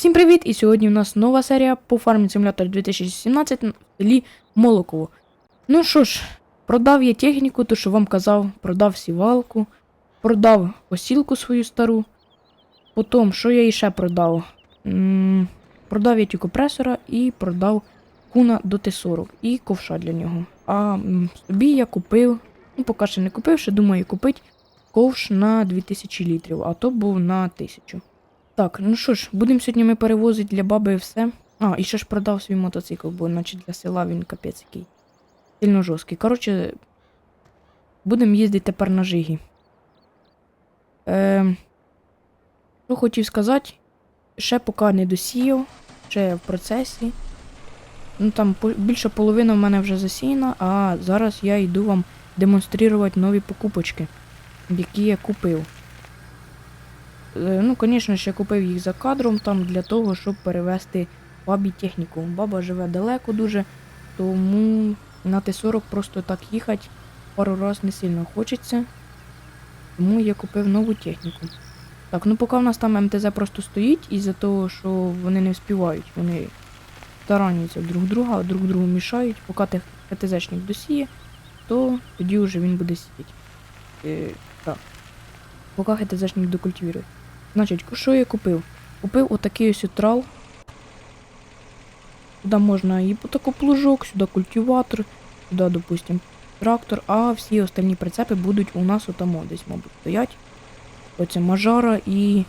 Всім привіт! І сьогодні у нас нова серія по Farming Simulator 2017 на селі Молоково. Ну що ж, продав я техніку, то що вам казав, продав сівалку, продав осілку свою стару. Потім, що я іще продав? м продав я компресора і продав куна до Т-40 і ковша для нього. А м, собі я купив, ну поки ще не купив, ще думаю купити ковш на 2000 літрів, а то був на 1000. Так, ну що ж, будемо сьогодні ми перевозити для баби все. А, і ще ж продав свій мотоцикл, бо наче для села він капець який. Сильно жорсткий. Коротше, будемо їздити тепер на жигі. Е, що хотів сказати, ще поки не досіяв, ще в процесі. Ну там більше половина в мене вже засіяна, а зараз я йду вам демонструвати нові покупочки, які я купив. Е, Ну, звісно я купив їх за кадром там для того, щоб перевезти бабі техніку. Баба живе далеко дуже, тому на Т-40 просто так їхати пару раз не сильно хочеться. Тому я купив нову техніку. Так, ну поки в нас там МТЗ просто стоїть, із-за того, що вони не вспівають, вони тараняться друг друга, друг другу мішають, поки ТТЗшник досіє, то тоді вже він буде сидіти. Е, так. Поки ХТЗшник докультивірує. Значить, що я купив? Купив отакий ось трал. Сюди можна і таку плужок, сюди культиватор, сюди, допустим, трактор, а всі остальні прицепи будуть у нас отамо десь, мабуть, стоять. Оце мажара і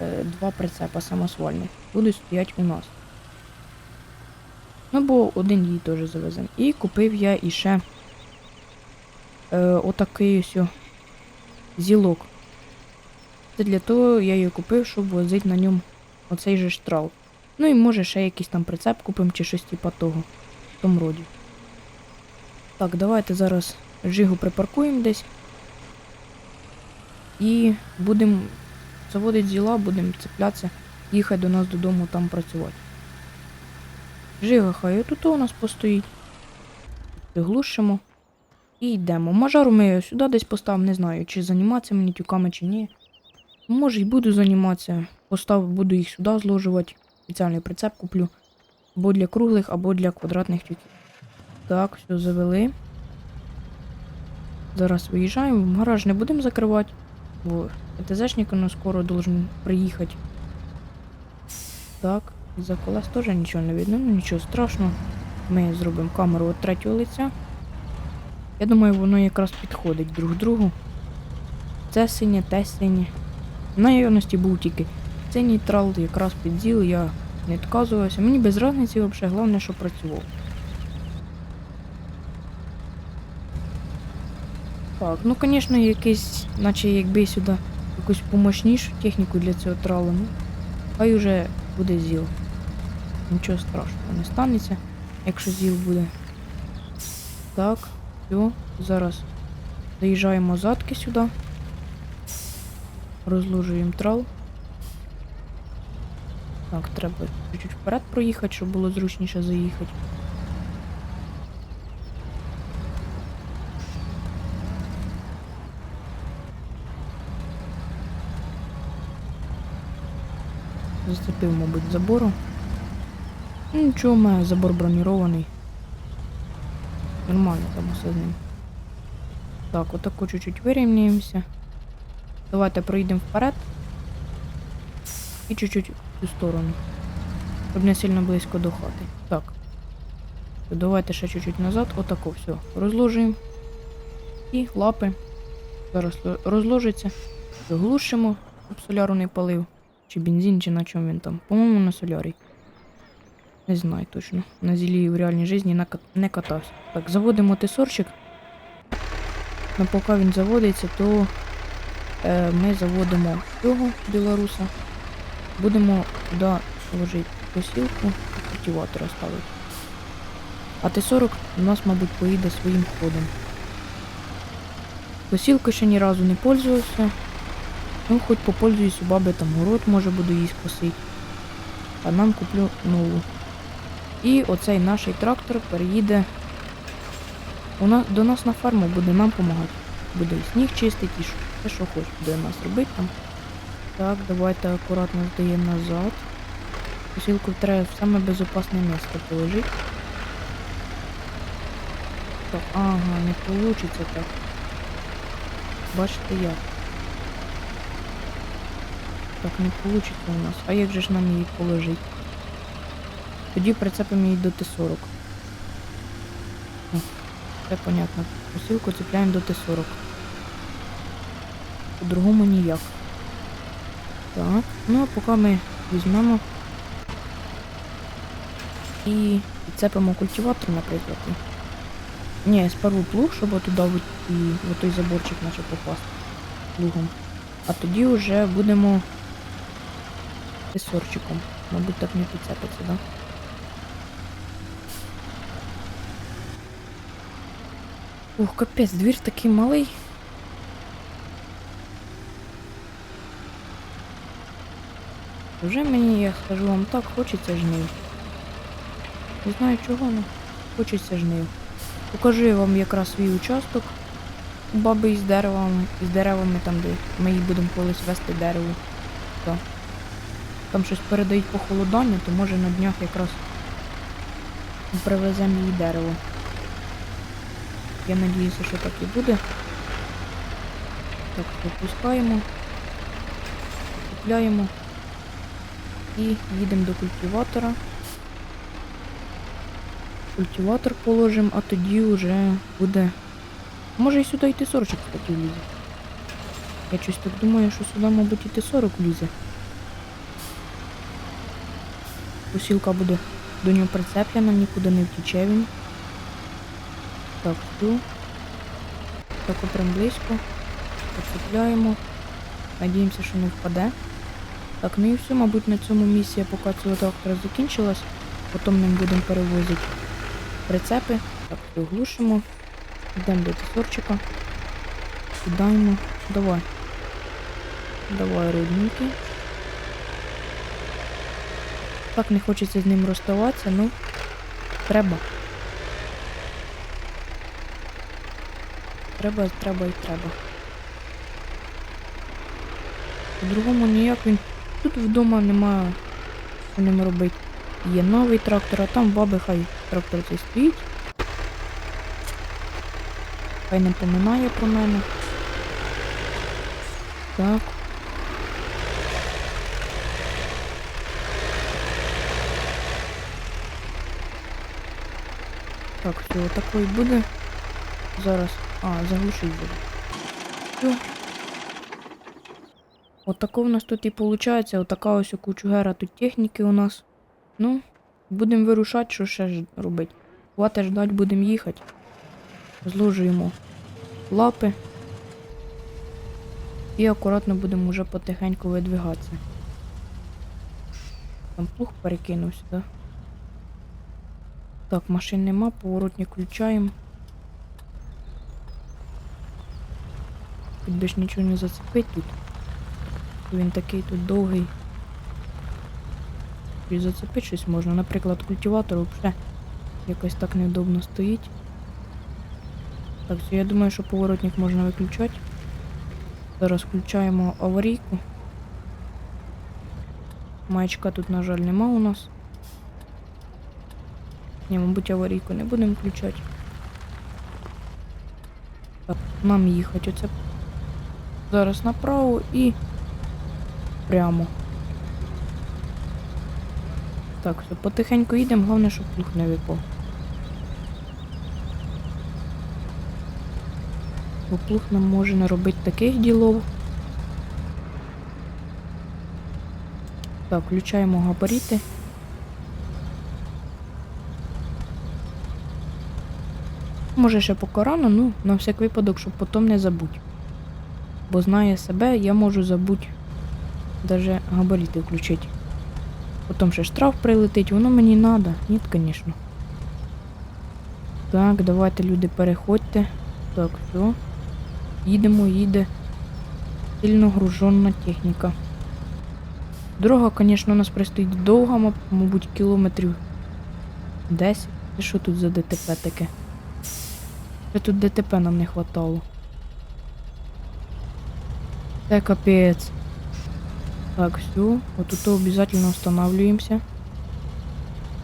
е, два прицепа самосвальних будуть стоять у нас. Ну, бо один її теж завеземо. І купив я іще е, отакий ось зілок. Це для того я її купив, щоб возити на ньому оцей же штрал. Ну і може ще якийсь там прицеп купимо чи щось типа того. В тому роді. Так, давайте зараз жигу припаркуємо десь. І будемо заводити зіла, будемо цеплятися, їхати до нас додому там працювати. Жига хай тут у нас постоїть. Приглушимо. І йдемо. Мажару ми сюди десь поставимо, не знаю, чи займатися мені тюками, чи ні. Може й буду займатися. Постав, буду їх сюди зложувати. Спеціальний прицеп куплю. Або для круглих, або для квадратних тюків. Так, все завели. Зараз виїжджаємо. Гараж не будемо закривати, бо ТЗшник у нас скоро должен приїхати. Так, за колес теж нічого не видно, ну нічого страшного. Ми зробимо камеру від третього лиця. Я думаю, воно якраз підходить друг другу. Це синє, те синє. В наявності був тільки синій трал, якраз під зіл, я не відказувався. Мені без разниці взагалі, головне, що працював. Так, ну звісно, якийсь, наче якби сюди якусь помощнішу техніку для цього тралу, ну, хай уже буде зіл. Нічого страшного не станеться, якщо зіл буде. Так, все, зараз заїжджаємо задки сюди. Розложуємо трал. Так, треба чуть-чуть вперед проїхати, щоб було зручніше заїхати. Зацепив, мабуть, забору. Ну, нічого, має забор бронірований. Нормально там усе з ним. Так, отако чуть-чуть вирівняємося. Давайте проїдемо вперед. І чуть-чуть в цю сторону. Щоб не сильно близько до хати. Так. Давайте ще чуть-чуть назад. Отако, все. Розложуємо. І лапи. Зараз розложиться. Глушимо, щоб соляру не палив. Чи бензин, чи на чому він там. По-моєму, на солярі. Не знаю точно. На зілі в реальній житті не катався. Так, заводимо тесорчик. Ну, поки він заводиться, то ми заводимо цього білоруса. Будемо туди вложити посілку і культиватора ставити. А Т-40 у нас, мабуть, поїде своїм ходом. Посілкою ще ні разу не пользувався. Ну, хоч попользуюсь у баби там город може буду їй скосити. А нам куплю нову. І оцей наш трактор переїде у нас, до нас на ферму, буде нам допомагати. Буде і сніг чистити, і що, все, що хоче, буде нас робити там. Так, давайте акуратно здаємо назад. Посилку треба в саме безопасне місце положити. Так, ага, не получится так. Бачите як. Так не получится у нас. А як же ж нам її положити? Тоді прицепимо її до Т-40. О, Все понятно. Посилку цепляємо до Т-40. По-другому ніяк. Так, ну а поки ми візьмемо і підцепимо культиватор, наприклад. Ні, спершу плуг, щоб туди і, в той заборчик наче попасти плугом. А тоді вже будемо тесорчиком. Мабуть, так не підцепиться, да? Ух, капець, двір такий малий. Вже мені, я скажу вам так, хочеться жнив. Не знаю чого, але хочеться жнив. Покажу я вам якраз свій участок у баби із деревом, із деревами там, де ми її будемо колись вести дерево. Так. Там щось передають похолодання, то може на днях якраз привеземо їй дерево. Я надіюся, що так і буде. Так, випускаємо, купляємо і їдемо до культиватора. Культиватор положимо, а тоді вже буде. Може і сюди йти 40 кстати, влізе. Я щось так думаю, що сюди, мабуть, іти 40 влізе. Посілка буде до нього прицеплена, нікуди не втіче він. Так, ту. Так, прям близько. Поцепляємо. Надіємося, що не впаде. Так, ну і все, мабуть, на цьому місія поки цього трактора закінчилась. Потім ми будемо перевозити прицепи. Так, приглушимо. Йдемо до тесорчика. Кидаємо. Давай. Давай, родненький. Так не хочеться з ним розставатися, ну треба. Треба, треба і треба. По-другому ніяк він. Тут вдома немає що ним робити. Є новий трактор, а там баби хай трактор цей стоїть. Хай не поминає про мене. Так. Так, все, такий буде. Зараз. А, заглушить буде. Все. От тако в нас тут і виходить. Отака ось кучугера тут техніки у нас. Ну, будемо вирушати, що ще ж робити. Хвати ждать, будемо їхати. Зложуємо лапи. І акуратно будемо вже потихеньку видвигатися. Там плуг перекинувся, так? Так, машин нема, поворотник включаємо. Тут більш нічого не зацепить тут. Він такий тут довгий. І зацепити щось можна. Наприклад, культиватор взагалі якось так неудобно стоїть. Так, все, я думаю, що поворотник можна виключати. Зараз включаємо аварійку. Маячка тут, на жаль, нема у нас. Ні, мабуть, аварійку не будемо включати. Так, нам їхати оце. Зараз направо і прямо. Так, все, потихеньку їдемо, головне, щоб плуг не випав. Бо плуг нам може наробити таких ділов. Так, включаємо габаріти. Може ще поки рано, ну, на всяк випадок, щоб потім не забудь. Бо знає себе, я можу забути даже габаріти включити. Потім ще штраф прилетить, воно мені треба. Ні, звісно. Так, давайте, люди, переходьте. Так, все. Їдемо, їде. Сильно гружена техніка. Дорога, звісно, у нас пристоїть довга, мабуть, кілометрів 10. Це що тут за ДТП таке? Ще тут ДТП нам не хватало. Це капець. Так, все. Вот тут обязательно останавливаемся.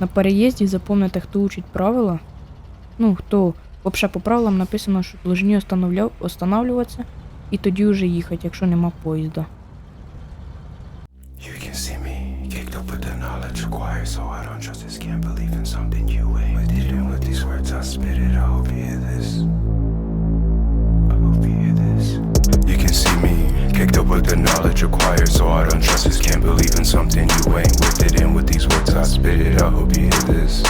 на переїзді запомните, хто учить правила. Ну, хто взагалі по правилам написано, що остановля... останавливатися і тоді вже їхати, якщо нема поїзда. You with so I don't trust this. Can't believe in something you ain't. But even with these words, I spit it. I hope you. Kicked up with the knowledge acquired, so I don't trust this. Can't believe in something you ain't. with it in with these words, I spit it. I hope you hear this.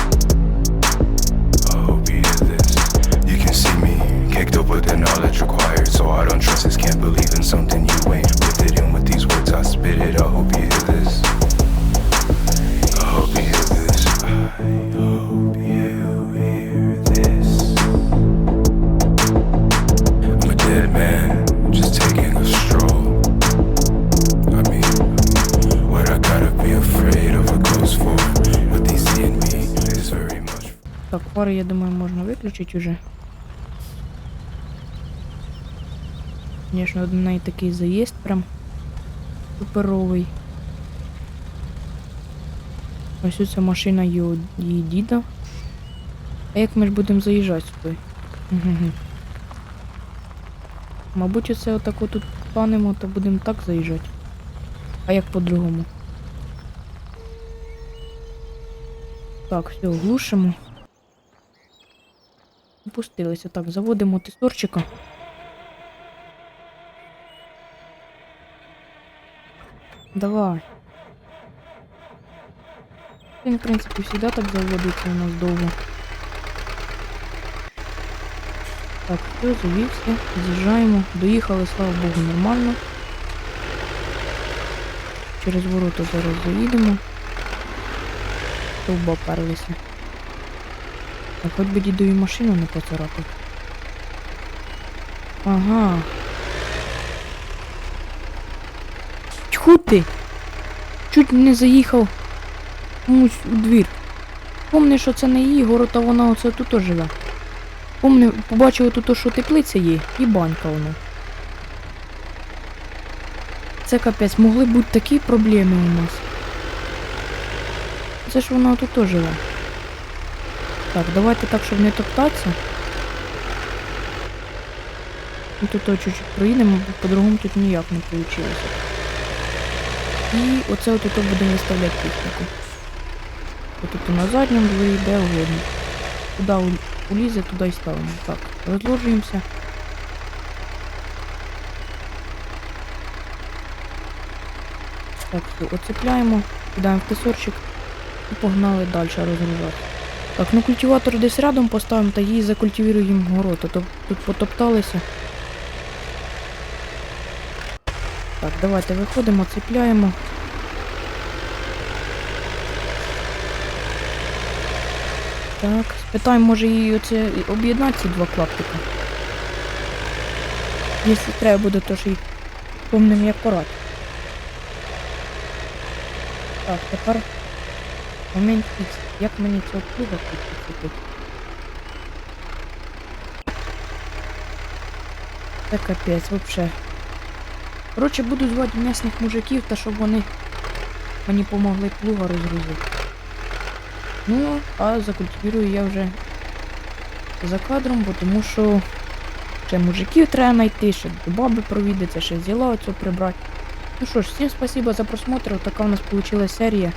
I hope you hear this. You can see me kicked up with the knowledge required, so I don't trust this. Can't believe in something you ain't. with it in with these words, I spit it. Так, фари, я думаю, можна виключити уже. Звісно, до неї такий заїзд прям суперовий. Ось оця машина його, її діда. А як ми ж будемо заїжджати сюди? Мабуть, оце отако тут панемо, то будемо так заїжджати. А як по-другому? Так, все, глушимо. Опустилися. Так, заводимо тесторчика. Давай. Він, в принципі, завжди так заводиться у нас довго. Так, все, завівся, з'їжджаємо. Доїхали, слава Богу, нормально. Через ворота зараз заїдемо. Стовба перлися. Так хоч би дідові машину не поцарапав. Ага. Тьху ти! Чуть не заїхав комусь у двір. Помни, що це не її город, а вона оце тут живе. Помни, побачив тут, що теплиця є, і банька вона. Це капець, могли бути такі проблеми у нас. Це ж вона тут живе. Так, давайте так, щоб не топтатися. І тут чуть-чуть проїдемо, бо по-другому тут ніяк не вийшло. І оце от тут будемо виставляти техніку. Тут на задньому дворі, де угодно. Куди улізе, туди і ставимо. Так, розложуємося. Так, оцепляємо, кидаємо в тесорчик і погнали далі розгружати. Так, ну культиватор десь рядом поставимо та її закультивіруємо город, а то тут потопталися. Так, давайте виходимо, цепляємо. Так, спитаємо, може її оце об'єднати ці два клаптика. Якщо треба буде, то ж і помним як порад. Так, тепер момент фікс. Як мені цього плуга підцепити? Це капець, вообще. Коротше, буду звати м'ясних мужиків, та щоб вони мені помогли плуга розгрузити. Ну, а закультивірую я вже за кадром, бо тому що ще мужиків треба знайти, ще до баби провідатися, ще зіла оцю прибрати. Ну що ж, всім спасибо за просмотр. Така у нас вийшла серія.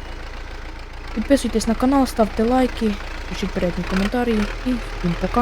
Підписуйтесь на канал, ставте лайки, пишіть приємні коментарі і всім пока.